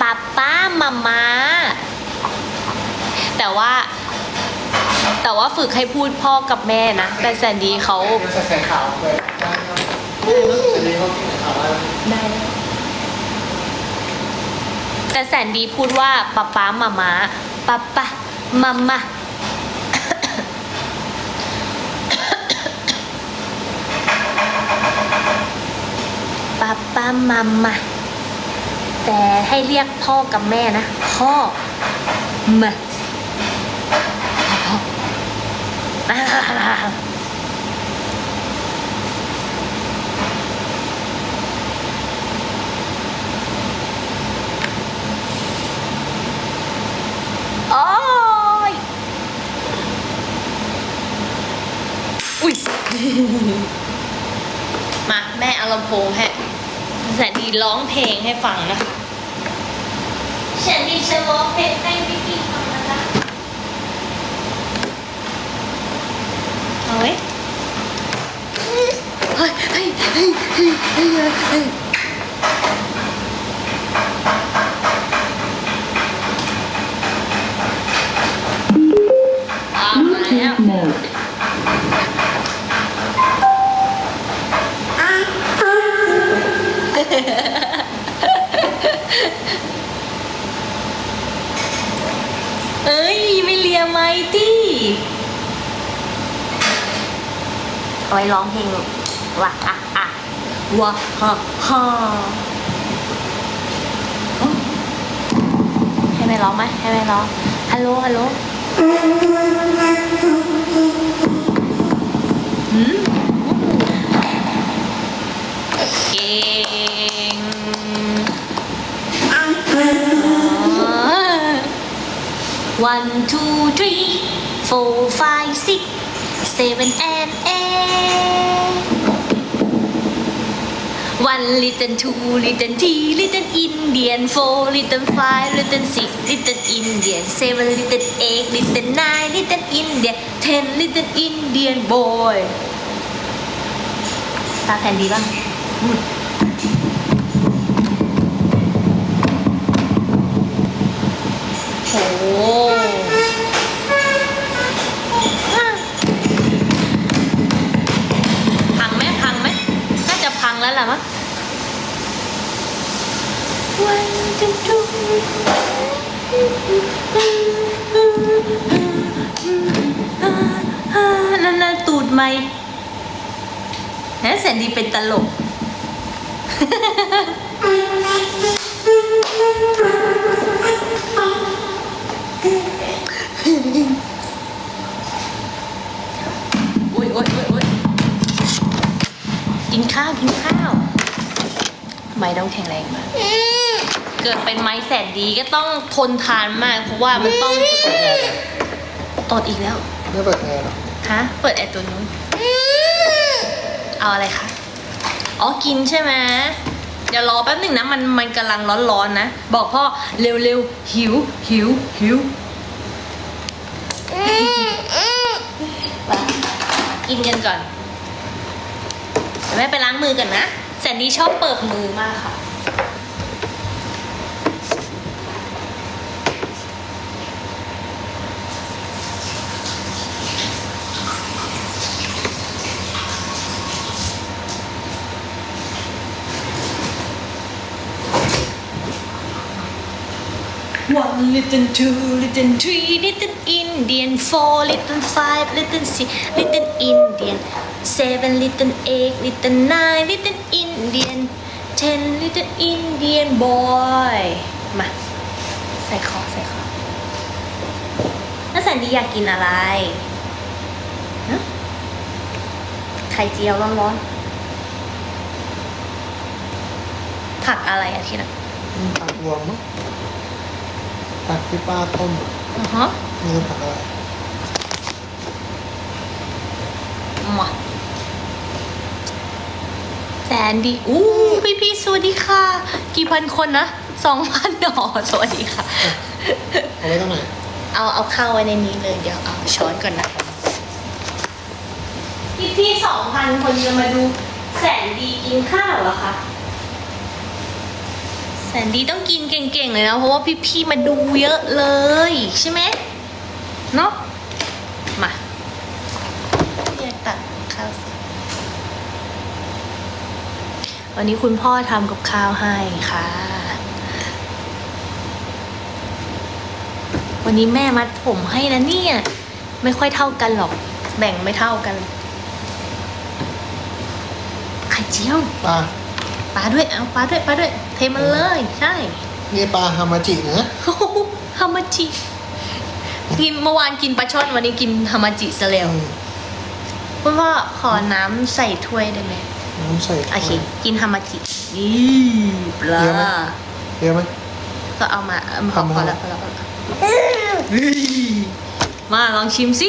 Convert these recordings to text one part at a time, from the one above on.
ป้าป้ามามาแต่ว่า แต่ว่าฝึกให้พูดพ่อกับแม่นะ แต่แสนดีเขาใส่ไข่ขาวเลยได้ครับอันนี้เขากินไข่ขาวได้ได้ แต่แสนดีพูดว่าป้าป้ามามาป้าป้ามามาป้าป้ามามา แต่ให้เรียกพ่อกับแม่นะ พ่อมาพ่อโอ้ยอุ้ย มาแม่เอาลำโพงให้ แสนดีร้องเพลงให้ฟังนะคะแสนดีจะร้องเพลงให้พี่พี่ๆฟังนะคะเอาไว้เฮ้ยเฮ้ยเฮ้ยเฮ้ยเฮ้ยเฮ้ย อ่ามาแล้ว Bluetooth mode. เอ้ย ไม่เลียไหมตี้เอาไว้ ร้องเพลงว่ะอะอะว่ะฮ่าฮ่าให้แม่ร้องไหมให้แม่ร้องฮัลโหลฮัลโหลหืมเก่ง One, two, three, four, five, six, seven, and eight. One little, two little, three little Indian, four little, five little, six little Indian, seven little, eight little, nine little Indian, ten little Indian boy. ตาแทนดีบ้างโอืมโห พังไหมพังไหมน่าจะพังแล้วล่ะมั้ง นั่นน่ะตูดไหมแหมแสนดีเป็นตลกอุ้ยอุ้ยอุ้ยอุ้ยกินข้าว กินข้าว ไม้ต้องแข็งแรงมาก เกิดเป็นไม้แสนดีก็ต้องทนทานมาก เพราะว่ามันต้องตดอีกแล้ว ไม่เปิดแอร์หรอฮะเปิดแอร์ตัวนู้นเอาอะไรคะอ๋อกินใช่ไหมเดี๋ยวรอแป๊บหนึ่งนะมันมันกำลังร้อนๆนะ บอกพ่อเร็วๆหิวหิวหิวไปกินกันก่อนเดี๋ยวแม่ไปล้างมือกันนะแสนดีชอบเปิดมือมากค่ะ One little two little three little Indian four little five little six little Indian seven little eight little nine little Indian ten little Indian boy มาใส่คอใส่คอแล้วแสนดีอยากกินอะไรไข่เจียวร้อนๆผักอะไรอะที่น่ะผักรวมมั้ง ผักที่ป้าต้มอือฮะนี่คือผักอะไรมาแสนดีอู้พี่พี่ๆสวัสดีค่ะ กี่พันคนนะสองพันหนอสวัสดีค่ะ เอาไว้ตรงไหนเอาเอาเข้าไว้ในนี้เลย เดี๋ยวเอาช้อนก่อนนะพี่พี่สองพันคนจะมาดูแสนดีกินข้าวเหรอคะแสนดีต้องกินเก่งๆเลยนะเพราะว่าพี่ๆมาดูเยอะเลยใช่ไหมเนาะมาเรียกตักข้าวสิวันนี้คุณพ่อทำกับข้าวให้ค่ะ วันนี้แม่มัดผมให้นะเนี่ยไม่ค่อยเท่ากันหรอก แบ่งไม่เท่ากันไข่เจียวปลา ปลาด้วยเอาปลาด้วยปลาด้วย เทมันเลยใช่นี่ปลาฮามาจินะโอ้โหฮามาจิกินเมื่อวานกินปลาช่อนวันนี้กินฮามาจิซะแล้วอืมคุณพ่อขอน้ำใส่ถ้วยได้ไหมน้ำใส่โอเคกินฮามาจินี่ปลาเยอะไหมเยอะไหมก็เอามาเอามาพอทำมาพอแล้วพอแล้วพอแล้วมาลองชิมสิ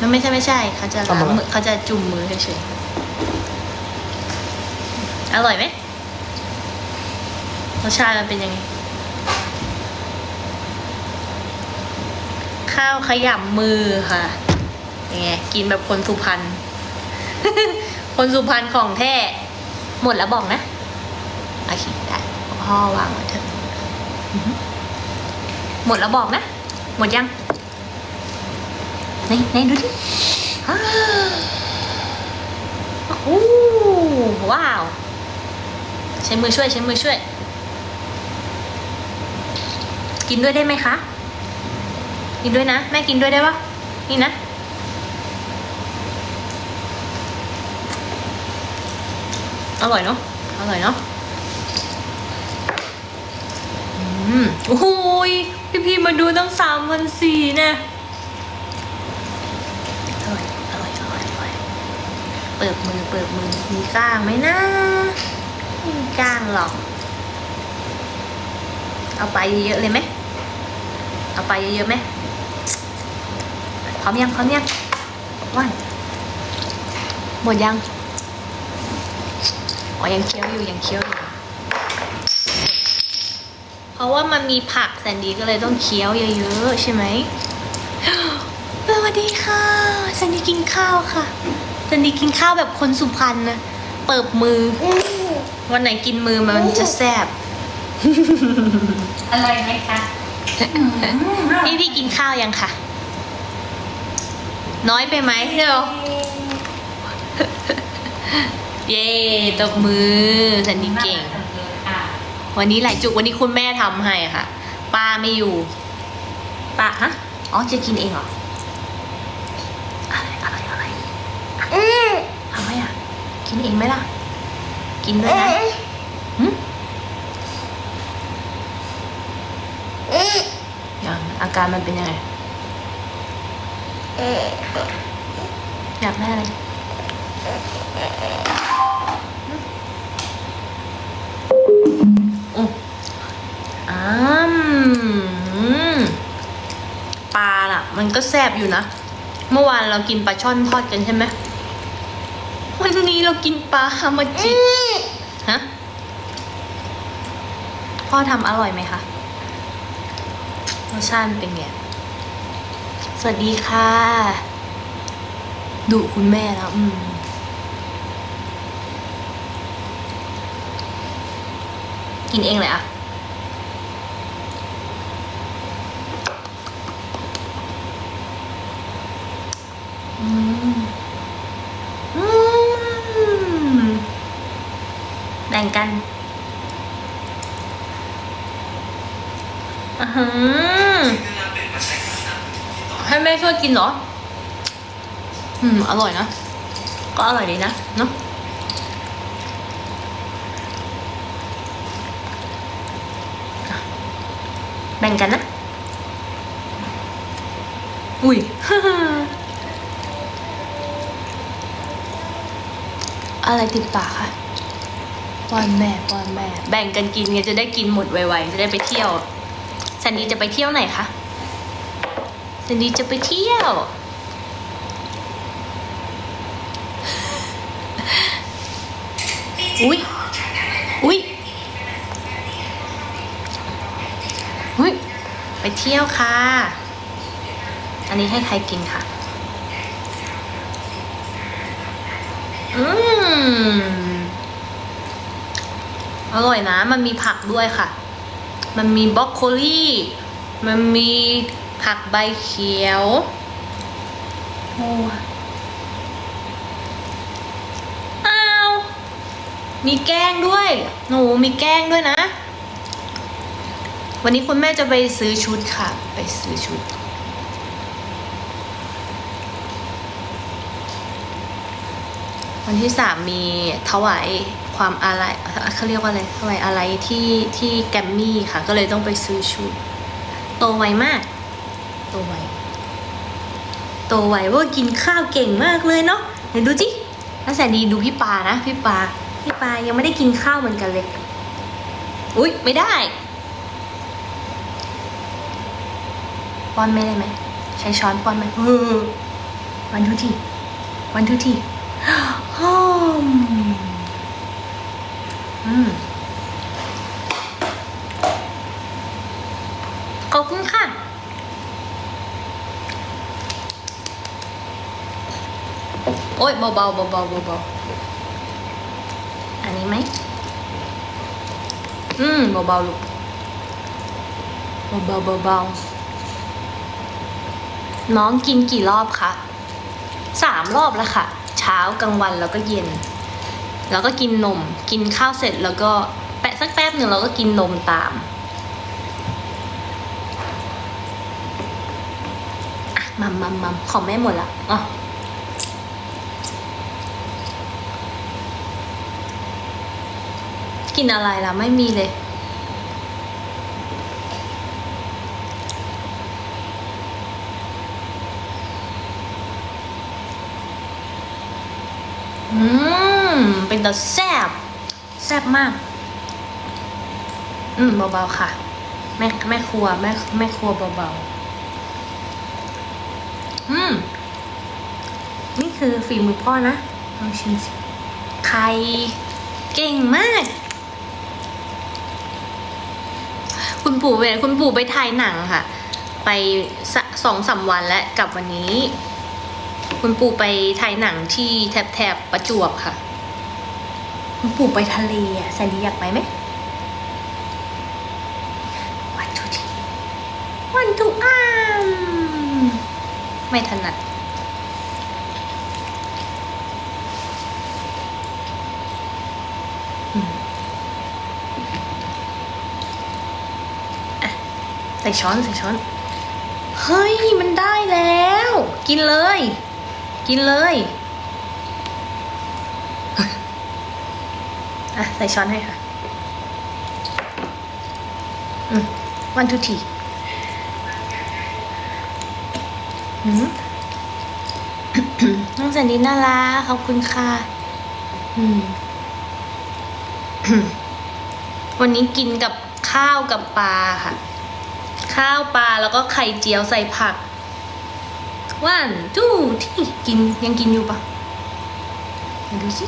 มันไม่ใช่ไม่ใช่เขาจะล้างมือเขาจะจุ่มมือเฉยๆ อร่อยไหมรสชาติมันเป็นยังไง ข้าวขยำมือค่ะยังไงกินแบบคนสุพรรณ คนสุพรรณของแท้ หมดแล้วบอกนะ โอเค ได้ พ่อวางไว้เถอะ หมดแล้วบอกนะ หมดยังไหนไหนดูดิโอ้ว้าว ช้มือช่วย ใช้มือช่วย กินด้วยได้ไหมคะ กินด้วยนะ แม่กินด้วยได้ปะนี่นะ อร่อยเนาะ อร่อยเนาะ อืมโอ้โหยพี่พี่มาดูตั้งสามพันสี่เนี่ยอร่อย อร่อย อร่อย เปิดมือ เปิดมือ มีก้างไหมนะ ม่มีก้างหรอก เอาไปเยอะๆเลยไหม เอาไปเยอะๆไหมพร้อมยังพร้อมยังว่านหมดยังอ๋อยังเคี้ยวอยู่ยังเคี้ยวอยู่ เพราะว่ามันมีผักแซนดี้ก็เลยต้องเคี้ยวเยอะๆใช่ไหมสวัสดีค่ะแซนดี้กินข้าวค่ะแซนดี้กินข้าวแบบคนสุพรรณนะ เปิบมือ วันไหนกินมือมันจะแซ่บอร่อยไหมคะพี่พี่กินข้าวยังค่ะ น้อยไปไหมเดี๋ยวเย้ตบมือแซนดี้เก่งค่ะวันนี้หลายจุกวันนี้คุณแม่ทำให้ค่ะ ป้าไม่อยู่ ป้าฮะ อ๋อจะกินเองเหรอ อะไรอะไรอะไรทำไมอะ กินเองไหมล่ะ กินด้วยนะหึยังอาการมันเป็นยังไง อยากได้อะไรอืมอ้ามอืมปลาน่ะ มันก็แซ่บอยู่นะ เมื่อวานเรากินปลาช่อนทอดกันใช่ไหม วันนี้เรากินปลาฮามาจิฮะพ่อทำอร่อยไหมคะรสชาติมันเป็นไงสวัสดีค่ะ ดุคุณแม่แล้วอืมกินเองเลยอะอืมอืมแบ่ง กันอือหือให้แม่ช่วยกินเหรอ อืม อร่อยนะ ก็อร่อยดีนะเนาะแบ่งกันนะ อุ้ยอะไรติดปากคะ ป้อนแม่ป้อนแม่แบ่งกันกินไงจะได้กินหมดไวๆจะได้ไปเที่ยวแซนดี้จะไปเที่ยวไหนคะแซนดี้จะไปเที่ยว อุ้ยอุ้ยอุ้ยไปเที่ยวค่ะ อันนี้ให้ใครกินค่ะ อืม อร่อยนะ มันมีผักด้วยค่ะ มันมีบรอกโคลีมันมีผักใบเขียวโอ้อ้าว มีแกงด้วย หนูมีแกงด้วยนะ วันนี้คุณแม่จะไปซื้อชุดค่ะ ไปซื้อชุดวันที่สามมีถวาย ความอะไรเขาเรียกว่าอะไรถวายอะไรที่ที่แกมมี่ค่ะ ก็เลยต้องไปซื้อชุด โตไวมาก โตไว โตไวว่ากินข้าวเก่งมากเลยเนาะเดี๋ยวดูจิน่าแสนดีดูพี่ปานะพี่ปา พี่ปายังไม่ได้กินข้าวเหมือนกันเลย อุ๊ย ไม่ได้ป้อนไม่ได้ไหมใช้ช้อนป้อนไหมวันทุทีวันทุทีฮ้อมอืมขอบคุณค่ะ โอ๊ ยเบาๆเบาๆเบาๆเบาอันนี้ไหมอืมเบาๆลูกเบาๆเบาๆน้องกินกี่รอบคะสามรอบแล้วค่ะ เช้ากลางวันแล้วก็เย็น แล้วก็กินนม กินข้าวเสร็จแล้วก็แปะสักแป๊บหนึ่งเราก็กินนมตามอะมัมมัมมัมของแม่หมดละอ๋อ กินอะไรล่ะ ไม่มีเลย อืม เป็นแต่แซบแซบมาก อืม เบาๆค่ะ แม่แม่ครัวแม่แม่ครัวเบาๆ อืม นี่คือฝีมือพ่อนะลองชิมสิไข่เก่งมาก คุณปู่เวลคุณปู่ไปถ่ายหนังค่ะ ไปสสองสามวันแล้วกลับวันนี้ คุณปู่ไปถ่ายหนังที่แถบแถบประจวบค่ะ คุณปู่ไปทะเลอะแซนดี้อยากไปไหมวันทุทีวันทุอ้ามไม่ถนัด อืมอะ ใส่ช้อนใส่ช้อน เฮ้ย มันได้แล้ว กินเลย กินเลยอะใส่ช้อนให้ค่ะอืมวันทุทีอืมน้องแซนดี้น่ารักขอบคุณค่ะ อืมวันนี้กินกับข้าวกับปลาค่ะ ข้าวปลาแล้วก็ไข่เจียวใส่ผักวันจู้ที่กินยังกินอยู่ปะเดี๋ยวดูสิ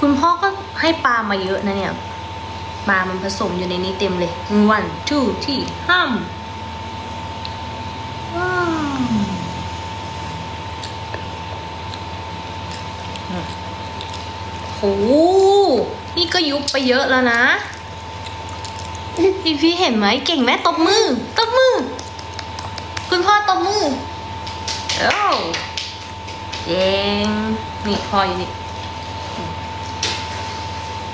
คุณพ่อก็ให้ปลามาเยอะนะเนี่ยปลามันผสมอยู่ในนี้เต็มเลยวันจู้ที่ห้ามว้าวโอ้โหนี่ก็ยุบไปเยอะแล้วนะ พี่พี่เห็นไหมเก่งไหมตบมือตบมือ คุณพ่อตบมือโอ้เก่งนี่พ่ออยู่นี่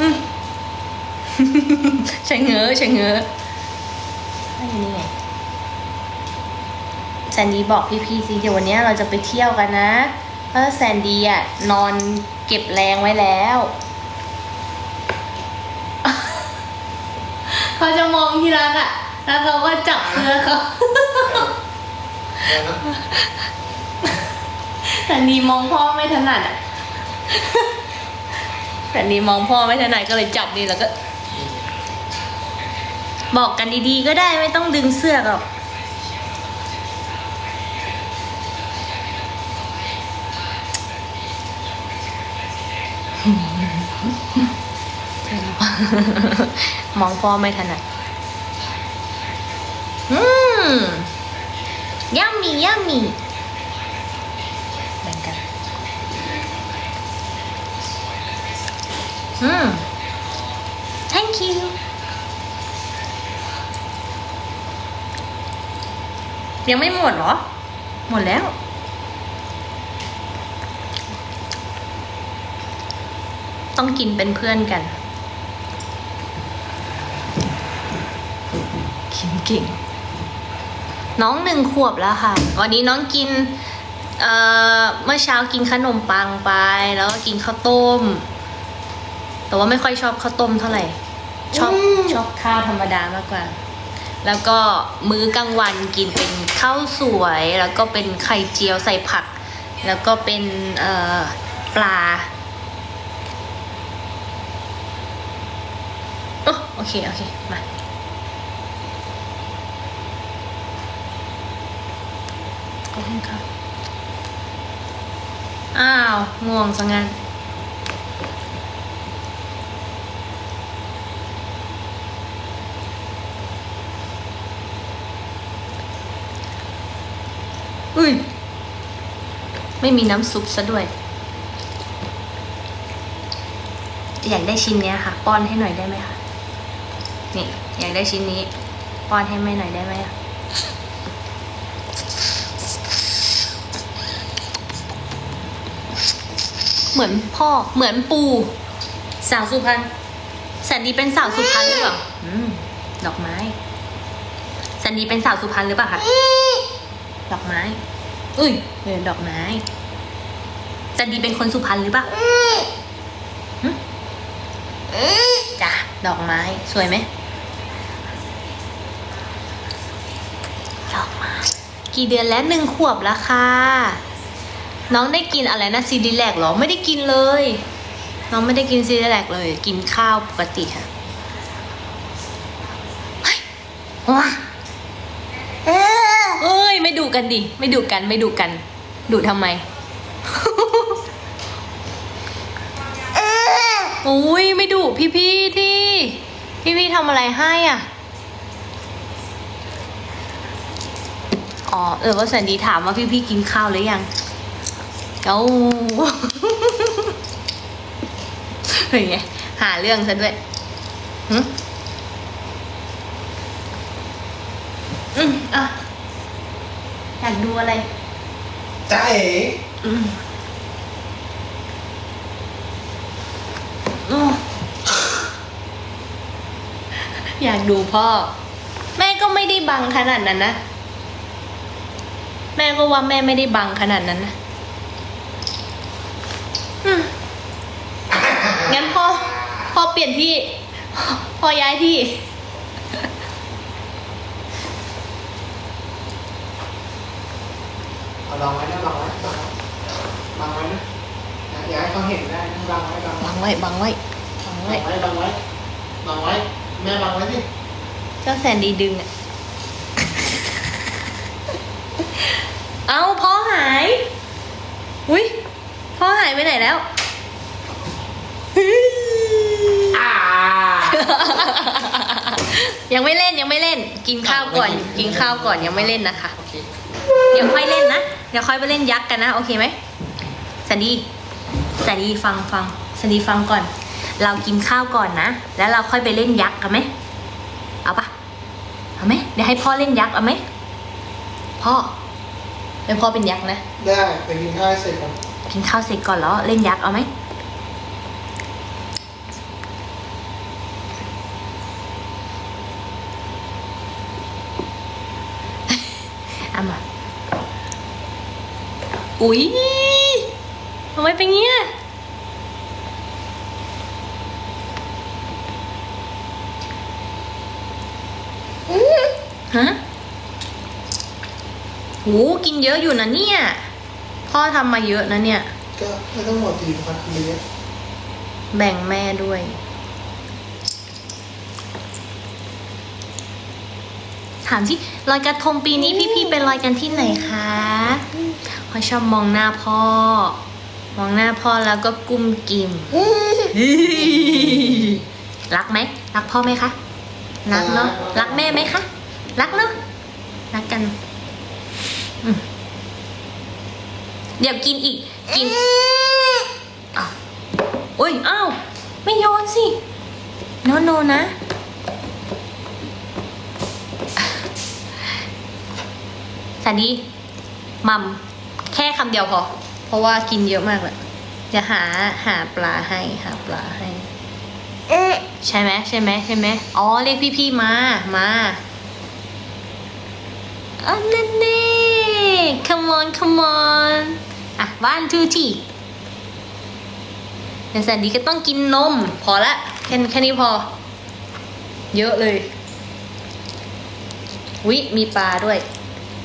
อืมใช่เงอใช่เงอพ่ออยู่นี่ไงแซนดี้บอกพี่ๆสิเดี๋ยววันนี้เราจะไปเที่ยวกันนะเพราะแซนดี้อะนอนเก็บแรงไว้แล้ว เขาจะมองที่รักอะแล้วเขาก็จับเสื้อเขาแล้วนะแต่นีมองพ่อไม่ถนัดอะแต่นีมองพ่อไม่ถนัดก็เลยจับนี่แล้วก็ บอกกันดีๆก็ได้ไม่ต้องดึงเสื้อหรอก มองพ่อไม่ถนัดอืมยัมมี่ยัมมี่แบ่งกันออืม thank you ยังไม่หมดเหรอ หมดแล้วต้องกินเป็นเพื่อนกัน กินเก่งน้องหนึ่งขวบแล้วค่ะ วันนี้น้องกินเอ่อเมื่อเช้ากินขนมปังไป แล้วก็กินข้าวต้ม แต่ว่าไม่ค่อยชอบข้าวต้มเท่าไหร่ ชอบชอบข้าวธรรมดามากกว่า แล้วก็มื้อกลางวันกินเป็นข้าวสวย แล้วก็เป็นไข่เจียวใส่ผัก แล้วก็เป็นเอ่อปลาโอ้โอเค โอเค มา ขอ บคุณค่ะ อ้าว ง่วงซะงั้นอุ้ย ไม่มีน้ำซุปซะด้วย อยากได้ชิ้นเนี้ยค่ะ ป้อนให้หน่อยได้ไหมคะ นี่ อยากได้ชิ้นนี้ ป้อนให้แม่หน่อยได้ไหมอะ เหมือนพ่อเหมือนปูสาวสุพรรณแสนดีเป็นสาวสุพรรณหรือเปล่าอืมดอกไม้แสนดีเป็นสาวสุพรรณหรือเปล่าคะดอกไม้ อุ้ยเออดอกไม้แสนดีเป็นคนสุพรรณหรือเปล่าหึจ้ะดอกไม้สวยไหมดอกไม้กี่เดือนแล้วหนึ่งขวบแล้วค่ะ น้องได้กินอะไรนะซีดีแลกเหรอไม่ได้กินเลย น้องไม่ได้กินซีดีแลกเลย กินข้าวปกติค่ะเฮ้ยว้าเอ้ย ไม่ดูกันดิ ไม่ดูกันไม่ดูกัน ดูทำไมอุ้ยไม่ดูพี่พี่ๆที่พี่พี่ๆทำอะไรให้อะ อ๋อ เออว่าแสนดีถามว่าพี่พี่ๆกินข้าวหรือยัง เอ้าเป็นไงหาเรื่องซะด้วยหึอืมอะอยากดูอะไรจ้าเอ๋อืมอ้ออยากดูพ่อ แม่ก็ไม่ได้บังขนาดนั้นนะ แม่ก็ว่าแม่ไม่ได้บังขนาดนั้นนะอืมงั้นพ่อ พ่ อเปลี่ยนที่พ่อย้ายที่ เอาลองไว้นะลองไว้ลองไว้ลองไว้นะอย่าให้เขาเห็นได้นะลองไว้ลองบัไว้งไว้บังไว้บังลอไว้งไว้ลองไว้ลองไว้แม่ลองไว้สิเจ้าแสนดีดึงอะเอาพ่อหาย อุ้ยพ่อหายไปไหนแล้วอ่า ยังไม่เล่นยังไม่เล่น กินข้าวก่อนไม่กินกินข้าวก่อนยังไม่เล่นนะคะโอเคเดี๋ยวค่อยเล่นนะเดี๋ยวค่อยไปเล่นยักษ์กันนะโอเคไหมสันดีสันดีฟังฟังสันดีฟังก่อน เรากินข้าวก่อนนะแล้วเราค่อยไปเล่นยักษ์กันไหมเอาปะเอาไหมเดี๋ยวให้พ่อเล่นยักษ์เอาไหมพ่อเดี๋ยวพ่อเป็นยักษ์นะได้ไปกินข้าวให้เสร็จก่อนกินข้าวเสร็จก่อนแล้วเล่นยักษ์เอาไหม เอามา อุ๊ยทำไมเป็นเงี้ยฮะโหกินเยอะอยู่นะเนี่ย พ่อทำมาเยอะนะเนี่ย ก็ไม่ต้องหมดทีนะครับคุณเลี้ยงแบ่งแม่ด้วย ถามที่ลอยกระทงปีนี้พี่ๆไปลอยกันที่ไหนคะ เขาชอบมองหน้าพ่อ มองหน้าพ่อแล้วก็กุ้มกิ่มรักไหม รักพ่อไหมคะ รักเนาะ รักแม่ไหมคะ รักเนาะ รักกันอืมเดี๋ยวกินอีก กินอ้าวอุ้ยอ้าวไม่โยนสิโนโนนะสันดีมัม แค่คำเดียวพอ เพราะว่ากินเยอะมากเลยจะหาหาปลาให้หาปลาให้เอ๊ะใช่ไหมใช่ไหมใช่ไหมอ๋อเรียกพี่ๆมามาอันนั่นเน่ come on come on อะ one two three เดี๋ยวแสนดีก็ต้องกินนม พอละแค่แค่นี้พอ เยอะเลย วิมีปลาด้วย